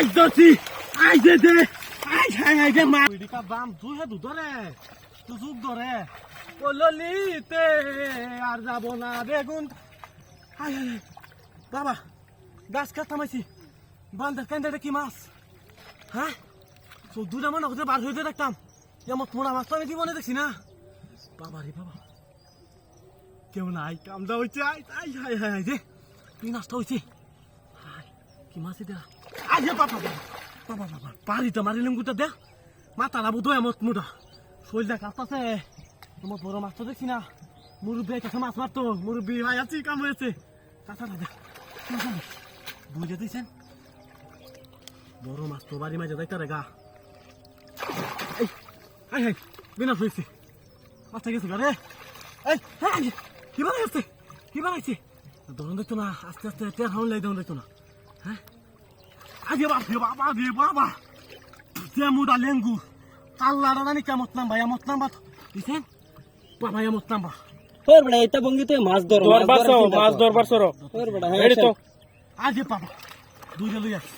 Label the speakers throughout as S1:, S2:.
S1: আজ ধরছি আজ দে দে আজ হাই হাই দে মা বিড়িকা বাম তুই হে ধরে তুই যুগ ধরে বললিতে আর যাব না বেগুন হাই হাই। বাবা গাছ কাটামাইছি বান্ধার কেন্দ্রে কি মাছ হ্যাঁ চোদ্দটা মনে হতে বার হইতে দেখতাম এমন তোমরা মাছ তো আমি জীবনে দেখছি না বাবা রে বাবা কেউ নাই কামদা হইছে আই আই হাই হাই যে কি নষ্ট হইছে হাই কি মাছ এটা আই হে বাবা বাবা বাবা বাবা পারি তো মারিলাম গুটা দে। মাথা লাবু তো এমন মুটা শরীরটা কাঁপতাছে তোমার বড় মাছ তো দেখছি না। মুরব্বী কাছে মাছ মারতো। মুরব্বী ভাই আছি, কাম হয়েছে। কাঁচা না দেখ বুঝে দিয়েছেন বড় মাছ তো বাড়ি মাঝে দেখতে রে গা। এই হাই বিনা হয়েছে। মাছটা গেছে গা রে। এই হাই কি বানাইছে? কি বানাইছে? ধরুন দেখতো না, আস্তে আস্তে টের হাউন লাই ধরুন দেখতো না। হ্যাঁ? আগে বাপ রে বাবা রে বাবা। তে মুডা লেঙ্গু। আল্লাহ রানি কেমত নাম্বা এমত নাম্বা দিছেন বাবা এমত নাম্বা
S2: তোর বেটা এটা ভঙ্গিতে মাছ ধরো
S3: দরবার সরো মাছ দরবার সরো
S2: তোর বেটা
S3: রেডি তো।
S1: আগে বাবা দুইটা লই আস।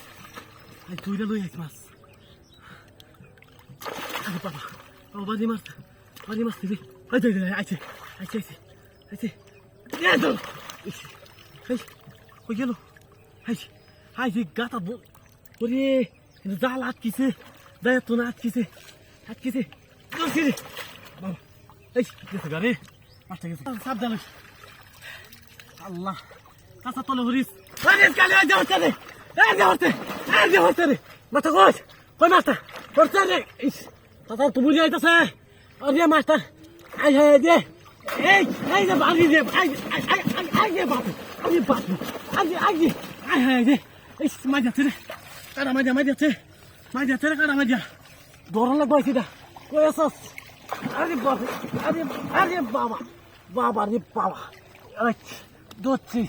S1: এই দুইটা লই আস মাছ। আগে বাবা বাবা বাজি মাছ বাজি মাছ দিবি। দুই দুই আইছে আইছে আইছে আইছে। এই তো এই কই গেল? আইছে আইছে গাতা ওরে জাল আটকিছে দায় তো না আটকিছে আটকিছে বাবা এই গেছে গারে মাছটা গেছে সাবধান। আল্লাহ কাঁচা তলে হরিস হরিস কালি আজ হচ্ছে রে আজ হচ্ছে আজ হচ্ছে রে মাথা কই কই মাস্টার হচ্ছে রে ইস তাতা তো বুঝে আইতাছে আরে মাস্টার আই হে দে এই এই যে বাড়ি দে আই আই আই আই বাপ আই বাপ আই আই আই হে দে ইস মাজা রে কাটা মাজা মাজা রে মাজা রে কাটা মাজা দৌড়ান লাগবে সিধা কই আসস আরে বাপ আরে আরে বাবা বাবা রে বাবা। আচ্ছা দোচ্ছি,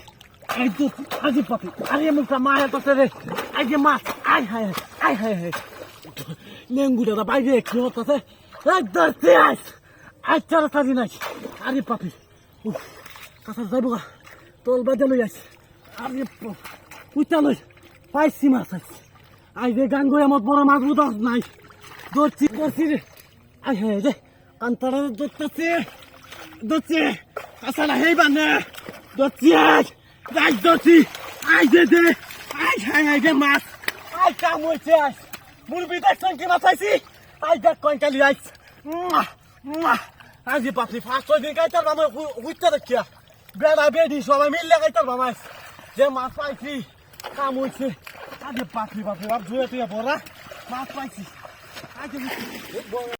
S1: এই দোচ্ছি আরে পাপি। আরে মুখটা মায়া তো রে। এই যে মাছ আই হায় আই হায় হায়। লেঙ্গুটা বাইরে কি হতেছে? এই দোচ্ছি, আইস। আই চারা তারি নাই। আরে পাপি। উফ, কাছা যাইব তোল বাজে লই আইস। আরে উইটা লই। পাইছি মাছ আইছি। আই যে গান গই আমার বড় মাছ বুঝাস নাই। দোচ্ছি রে। আই হায় যে কান্তারা দোচ্ছি দোচ্ছি কাছালা হেই বানে দোচ্ছি আই দোচ্ছি আই যে দে আই হাই আই যে মাছ। আই কাম হইছে, আই। মুরবি দেখছেন কি মাছ আইছি আই দেখ কইন কালি আইস আই যে বাপরি ফার্স্ট ওই দিন কাইতার বামে হুইতে দেখিয়া। বেড়া, বেডি, সবাই মিললে কাইতার বামাইস যে মাছ পাইছি, কাম হইছে। আজ বাপরি বাপরি বাপ জুয়ে তুই বড়া মাছ পাইছি। আজ